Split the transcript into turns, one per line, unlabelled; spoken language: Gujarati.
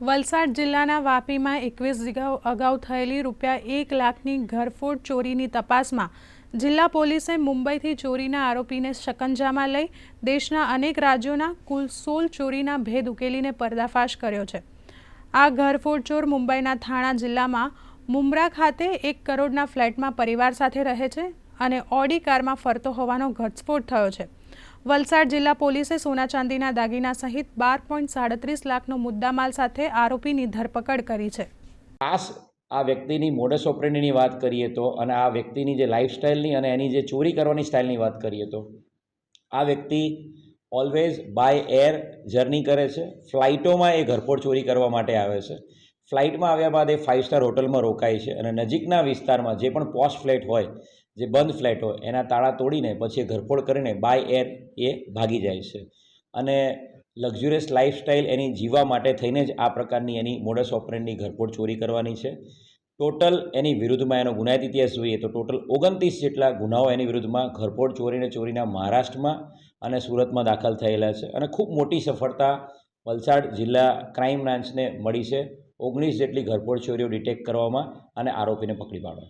વલસાડ જિલ્લાના વાપીમાં એકવીસ અગાઉ થયેલી રૂપિયા એક લાખની ઘરફોડ ચોરીની તપાસમાં જિલ્લા પોલીસે મુંબઈથી ચોરીના આરોપીને શકંજામાં લઈ દેશના અનેક રાજ્યોના કુલ સોળ ચોરીના ભેદ ઉકેલીને પર્દાફાશ કર્યો છે. આ ઘરફોડ ચોર મુંબઈના થાણા જિલ્લામાં મુમરા ખાતે એક કરોડના ફ્લેટમાં પરિવાર સાથે રહે છે અને ઓડી કારમાં ફરતો હોવાનો ઘટસ્ફોટ થયો છે. વલસાડ જિલ્લા પોલીસે સોના ચાંદીના દાગીના સહિત બાર પોઈન્ટ સાડત્રીસ લાખનો મુદ્દામાલ સાથે આરોપીની ધરપકડ કરી છે.
ખાસ આ વ્યક્તિની મોડસ ઓપરેન્ડીની વાત કરીએ તો અને આ વ્યક્તિની જે લાઈફસ્ટાઈલની અને એની જે ચોરી કરવાની સ્ટાઇલની વાત કરીએ તો, આ વ્યક્તિ ઓલવેઝ બાય એર જર્ની કરે છે. ફ્લાઇટોમાં એ ઘરફોડ ચોરી કરવા માટે આવે છે. ફ્લાઇટમાં આવ્યા બાદ એ ફાઇવ સ્ટાર હોટલમાં રોકાય છે અને નજીકના વિસ્તારમાં જે પણ પોસ્ટ ફ્લેટ હોય જે બંધ ફ્લેટ હોય, એના તાળા તોડીને પછી ઘરફોડ કરીને બાય એર એ ભાગી જાય છે. અને લક્ઝુરિયસ લાઈફસ્ટાઈલ એની જીવવા માટે થઈને જ આ પ્રકારની એની મોડસ ઓપરેન્ડની ઘરફોડ ચોરી કરવાની છે. ટોટલ એની વિરુદ્ધમાં એનો ગુનાહિત ઇતિહાસ જોઈએ તો ટોટલ ઓગણત્રીસ જેટલા ગુનાઓ એની વિરુદ્ધમાં ઘરફોડ ચોરીને ચોરીના મહારાષ્ટ્રમાં અને સુરતમાં દાખલ થયેલા છે. અને ખૂબ મોટી સફળતા વલસાડ જિલ્લા ક્રાઇમ બ્રાન્ચને મળી છે. ઓગણીસ જેટલી ઘરફોડ ચોરીઓ ડિટેક્ટ કરવામાં અને આરોપીને પકડી પાડવા